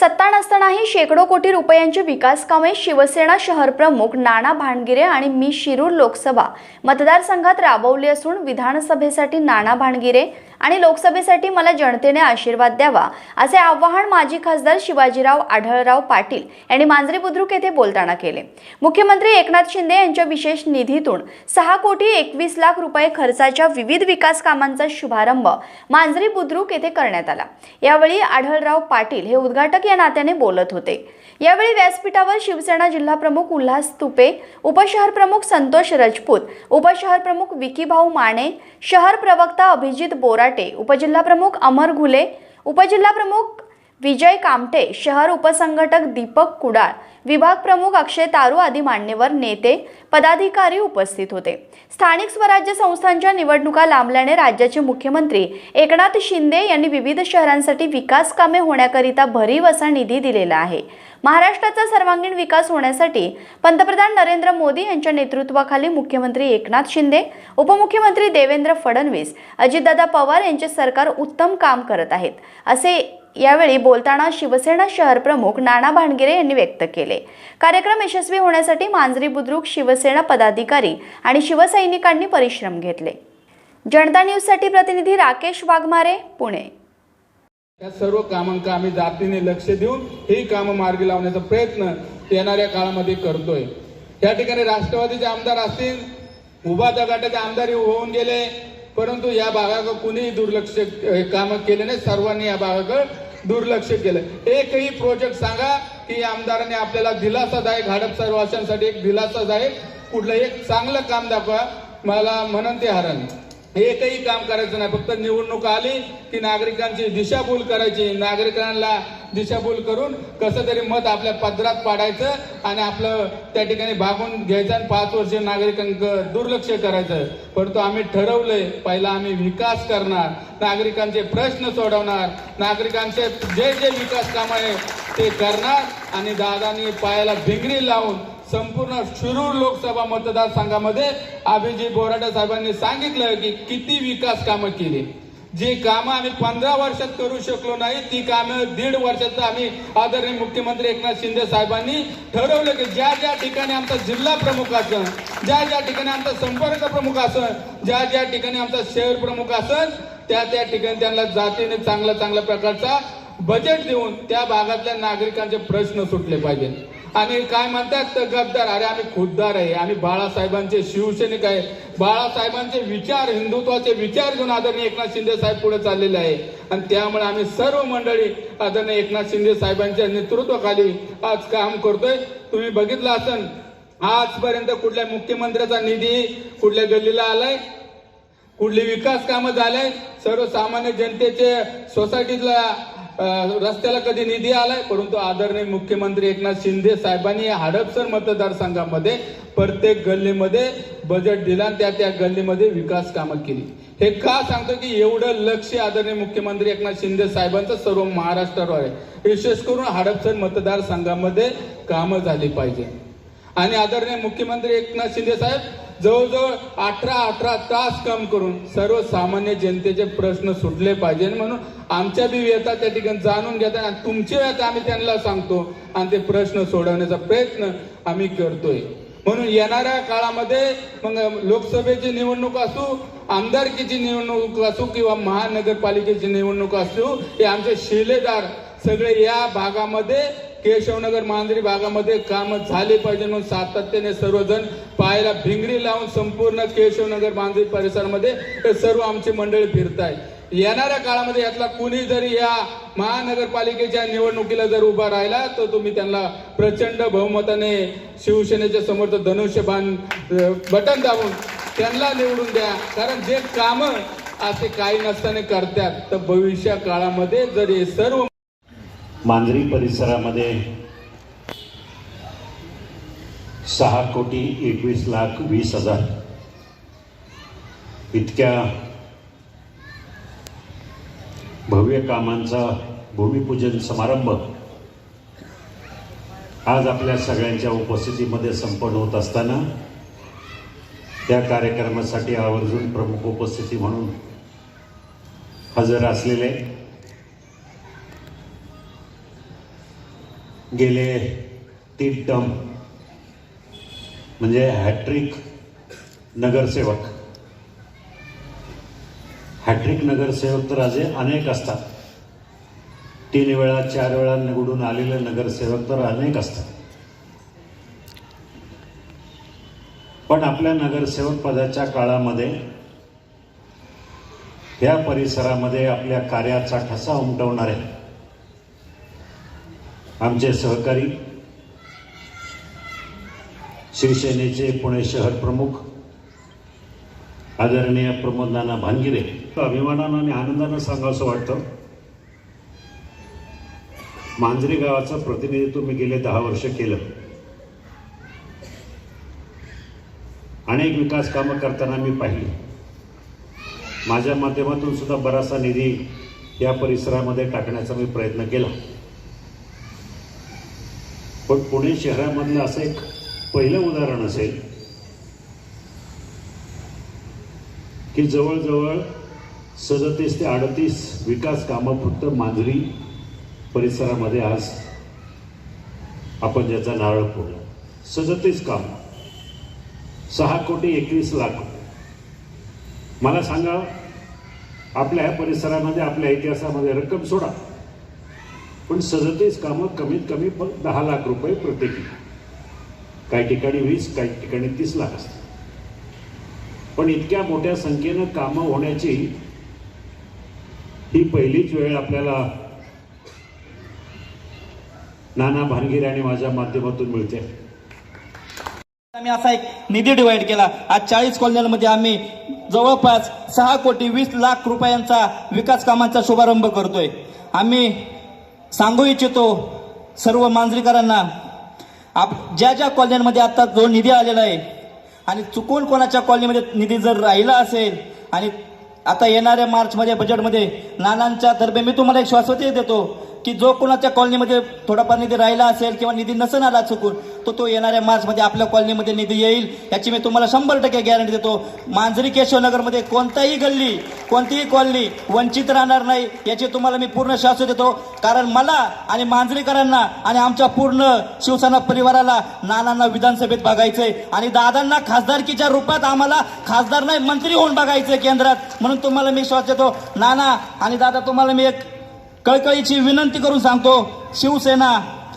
सत्ता नसतानाही शेकडो कोटी रुपयांची विकास कामे शिवसेना शहर प्रमुख नाना भांडगिरे आणि मी शिरूर लोकसभा मतदारसंघात राबवली असून विधानसभेसाठी नाना भांडगिरे आणि लोकसभेसाठी मला जनतेने आशीर्वाद द्यावा असे आवाहन माजी खासदार शिवाजीराव आढळराव पाटील यांनी मांजरी बुद्रुक येथे बोलताना केले. मुख्यमंत्री एकनाथ शिंदे यांच्या विशेष निधीतून सहा कोटी एकवीस लाख रुपये खर्चाच्या विविध विकास कामांचा शुभारंभ मांजरी बुद्रुक येथे करण्यात आला. यावेळी आढळराव पाटील हे उद्घाटक या नात्याने बोलत होते. यावेळी व्यासपीठावर शिवसेना जिल्हा प्रमुख उल्हास तुपे उपशहर प्रमुख संतोष रजपूत उपशहर प्रमुख विकीभाऊ माने शहर प्रवक्ता अभिजित बोराटे उपजिल्हा प्रमुख अमर घुले उपजिल्हा प्रमुख विजय कामटे शहर उपसंघटक दीपक कुडाळ विभाग प्रमुख अक्षय तारू आदी मान्यवर नेते पदाधिकारी उपस्थित होते. स्थानिक स्वराज्य संस्थांच्या निवडणुका लांबल्याने राज्याचे मुख्यमंत्री एकनाथ शिंदे यांनी विविध शहरांसाठी विकास कामे होण्याकरिता भरीव असा निधी दिलेला आहे. महाराष्ट्राचा सर्वांगीण विकास होण्यासाठी पंतप्रधान नरेंद्र मोदी यांच्या नेतृत्वाखाली मुख्यमंत्री एकनाथ शिंदे उपमुख्यमंत्री देवेंद्र फडणवीस अजितदादा पवार यांचे सरकार उत्तम काम करत आहेत असे यावेळी बोलताना शिवसेना शहर प्रमुख नाना भानगिरे यांनी व्यक्त केले. कार्यक्रम यशस्वी होण्यासाठी मांजरी बुद्रुक शिवसेना पदाधिकारी आणि शिवसैनिकांनी परिश्रम घेतले. जनता न्यूजसाठी प्रतिनिधी राकेश वाघमारे पुणे. या सर्व कामांका आम्ही जातीने लक्ष देऊन ही कामं मार्गी लावण्याचा प्रयत्न येणाऱ्या काळामध्ये करतोय. या ठिकाणी राष्ट्रवादीचे आमदार असतील उभा दगाटाचे आमदार होऊन गेले परंतु या भागाकडे कुणीही दुर्लक्ष कामं केले नाही सर्वांनी या भागाकडे दुर्लक्ष केलं. एकही प्रोजेक्ट सांगा की आमदाराने आमदारांनी आपल्याला दिलासादायक हडपसर सर्वाशांसाठी एक दिलासादायक कुठलं एक चांगलं काम दाखवा मला म्हणते हरण. एकही काम करायचं नाही. फक्त निवडणूक आली की नागरिकांची दिशाभूल करायची. नागरिकांना दिशाभूल करून कसं तरी मत आपल्या पदरात पाडायचं आणि आपलं त्या ठिकाणी भागून घ्यायचं आणि पाच वर्ष नागरिकांक दुर्लक्ष करायचं. परंतु आम्ही ठरवलंय पहिला आम्ही विकास करणार. नागरिकांचे प्रश्न सोडवणार. नागरिकांचे जे जे विकास काम आहे ते करणार आणि दादानी पायाला भिंगरी लावून संपूर्ण शिरूर लोकसभा मतदारसंघामध्ये अभिजित बोराडे साहेबांनी सांगितलं की किती विकास कामं केली. जी कामं आम्ही पंधरा वर्षात करू शकलो नाही ती कामं दीड वर्षात आम्ही आदरणीय मुख्यमंत्री एकनाथ शिंदे साहेबांनी ठरवलं की ज्या ज्या ठिकाणी आमचा जिल्हा प्रमुख असन ज्या ज्या ठिकाणी आमचा संपर्क प्रमुख असन ज्या ज्या ठिकाणी आमचा शहर प्रमुख असन त्या त्या ठिकाणी त्यांना जातीने चांगल्या चांगल्या प्रकारचा बजेट देऊन त्या भागातल्या नागरिकांचे प्रश्न सुटले पाहिजे आणि काय म्हणतात तर गद्दार? अरे आम्ही खुद्दार आहे. आम्ही बाळासाहेबांचे शिवसैनिक आहे. बाळासाहेबांचे विचार हिंदुत्वाचे विचार घेऊन आदरणीय एकनाथ शिंदे साहेब पुढे चाललेले आहे. आणि त्यामुळे आम्ही सर्व मंडळी आदरणीय एकनाथ शिंदे साहेबांच्या नेतृत्वाखाली आज काम करतोय. तुम्ही बघितलं असन आजपर्यंत कुठल्या मुख्यमंत्र्याचा निधी कुठल्या गल्लीला आलाय? कुठली विकास कामं झाले? सर्वसामान्य जनतेचे सोसायटीला रस्त्याला कधी निधी आलाय? परंतु आदरणीय मुख्यमंत्री एकनाथ शिंदे साहेबांनी या हडपसर मतदारसंघामध्ये प्रत्येक गल्लीमध्ये बजेट दिला आणि त्या त्या गल्लीमध्ये विकास कामं केली. हे का सांगतो की एवढं लक्ष आदरणीय मुख्यमंत्री एकनाथ शिंदे साहेबांचं सर्व महाराष्ट्रावर आहे. विशेष करून हडपसर मतदारसंघामध्ये कामं झाली पाहिजे. आणि आदरणीय मुख्यमंत्री एकनाथ शिंदे साहेब जवळजवळ अठरा अठरा तास काम करून सर्वसामान्य जनतेचे प्रश्न सुटले पाहिजे म्हणून आमच्या बी व्यथा त्या ठिकाणी जाणून घेतात आणि तुमची व्यथा आम्ही त्यांना सांगतो आणि ते प्रश्न सोडवण्याचा प्रयत्न आम्ही करतोय. म्हणून येणाऱ्या काळामध्ये मग लोकसभेची निवडणूक असू आमदारकीची निवडणूक असू किंवा महानगरपालिकेची निवडणूक असू हे आमचे शिलेदार सगळे या भागामध्ये केशवनगर मांजरी भागामध्ये काम झाले पाहिजे म्हणून सातत्याने सर्वजण पायाला भिंगरी लावून संपूर्ण केशवनगर मांजरी परिसरामध्ये हे सर्व आमची मंडळी फिरताय येणाऱ्या काळामध्ये यातला कुणी जरी या महानगरपालिकेच्या निवडणुकीला जर उभा राहिला तर तुम्ही त्यांना प्रचंड बहुमताने शिवसेनेच्या समोर धनुष्यबाण बटन दाबून त्यांना निवडून द्या. कारण जे काम असे काही नसताना करतात तर भविष्या काळामध्ये जर हे सर्व मांजरी परिसरामध्ये सहा कोटी एकवीस लाख वीस हजार. इतक्या भव्य कामांचा भूमिपूजन समारंभ आज आपल्या सगळ्यांच्या उपस्थितीमध्ये संपन्न होत असताना त्या कार्यक्रमासाठी आवर्जून प्रमुख उपस्थिती म्हणून हजर असलेले गेले तीन टर्म म्हणजे हॅट्रिक नगरसेवक. हॅट्रिक नगरसेवक तर असे अनेक असतात. तीन वेळा चार वेळा निवडून आलेले नगरसेवक तर अनेक असतात. पण आपल्या नगरसेवक पदाच्या काळामध्ये या परिसरामध्ये आपल्या कार्याचा ठसा उमटवणारे आमचे सहकारी शिवसेनेचे पुणे शहर प्रमुख आदरणीय प्रमोद नाना भानगिरे. अभिमानानं आणि आनंदानं सांगावं वाटतं. मांजरी गावाचं प्रतिनिधित्व मी गेले दहा वर्ष केलं. अनेक विकास कामं करताना मी पाहिली. माझ्या माध्यमातून सुद्धा बराचसा निधी या परिसरामध्ये टाकण्याचा मी प्रयत्न केला. पण पुणे शहरामधलं असं एक पहिलं उदाहरण असेल की जवळजवळ सदतीस ते अडतीस विकास कामं फक्त मांजरी परिसरामध्ये आज आपण ज्याचा नारळ फोडला. सदतीस कामं. सहा कोटी एकवीस लाख मला सांगा आपल्या ह्या परिसरामध्ये आपल्या इतिहासामध्ये रक्कम सोडा. पण सदतीस कामं कमीत कमी पण दहा लाख रुपये प्रत्येकी. काही ठिकाणी वीस काही ठिकाणी तीस लाख असतात. पण इतक्या मोठ्या संख्येनं कामं होण्याची ही पहिलीच वेळ आपल्याला नाना भानगिरे आणि माझ्या माध्यमातून मिळते. आम्ही असा एक निधी डिवाइड केला. आज चाळीस कॉलन्यांमध्ये आम्ही जवळपास सहा कोटी वीस लाख रुपयांचा विकास कामांचा शुभारंभ करतोय. आम्ही सांगू इच्छितो सर्व मांजरीकरांना आप ज्या ज्या कॉलनीमध्ये आता जो निधी आलेला आहे आणि चुकून कोणाच्या कॉलनीमध्ये निधी जर राहिला असेल आणि आता येणाऱ्या मार्चमध्ये बजेटमध्ये नानांच्या तर्फे मी तुम्हाला एक श्वासवती देतो. की जो कोणाच्या कॉलनीमध्ये थोडाफार निधी राहिला असेल किंवा निधी नसेल आला चुकून तो तो येणाऱ्या मार्चमध्ये आपल्या कॉलनीमध्ये निधी येईल याची मी तुम्हाला शंभर टक्के गॅरंटी देतो. मांजरी केशवनगरमध्ये कोणताही गल्ली कोणतीही कॉलनी वंचित राहणार नाही याची तुम्हाला मी पूर्ण शास्त्र देतो. कारण मला आणि मांजरीकरांना आणि आमच्या पूर्ण शिवसेना परिवाराला नानांना विधानसभेत बघायचंय आणि दादांना खासदारकीच्या रूपात आम्हाला खासदार नाही मंत्री होऊन बघायचंय केंद्रात. म्हणून तुम्हाला मी श्वास देतो. नाना आणि दादा तुम्हाला मी एक कळकळीची विनंती करून सांगतो शिवसेना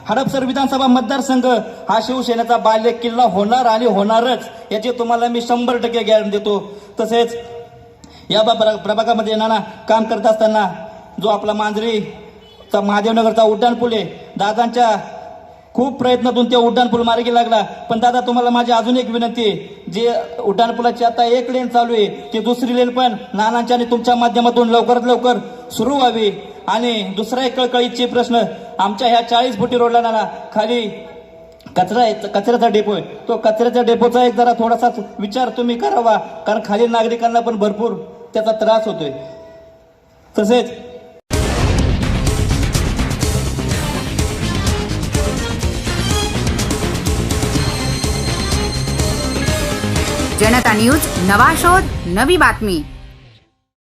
हडपसर विधानसभा मतदारसंघ हा शिवसेनेचा बाल्य किल्ला होणार आणि होणारच याची तुम्हाला मी शंभर टक्के गॅरंटी देतो. तसेच या बा- प्र- प्रभागामध्ये येणारा काम करत असताना जो आपला मांजरीचा महादेवनगरचा उड्डाण पूल आहे दादांच्या खूप प्रयत्नातून ते उड्डाणपूल मार्गी लागला. पण दादा तुम्हाला माझी अजून एक विनंती आहे जे उड्डाणपुलाची आता एक लेन चालू आहे ती दुसरी लेन पण नानांच्या आणि तुमच्या माध्यमातून लवकरात लवकर सुरू व्हावी. आणि दुसरा एक कळकळीचे प्रश्न आमच्या ह्या चाळीस फुटी रोडला नाला खाली कचरा आहे कचऱ्याचा डेपो आहे. तो कचऱ्याच्या डेपोचा एक जरा थोडासा विचार तुम्ही करावा कारण खाली नागरिकांना पण भरपूर त्याचा त्रास होतोय. तसेच जनता न्यूज नवा शोध नवी बातमी.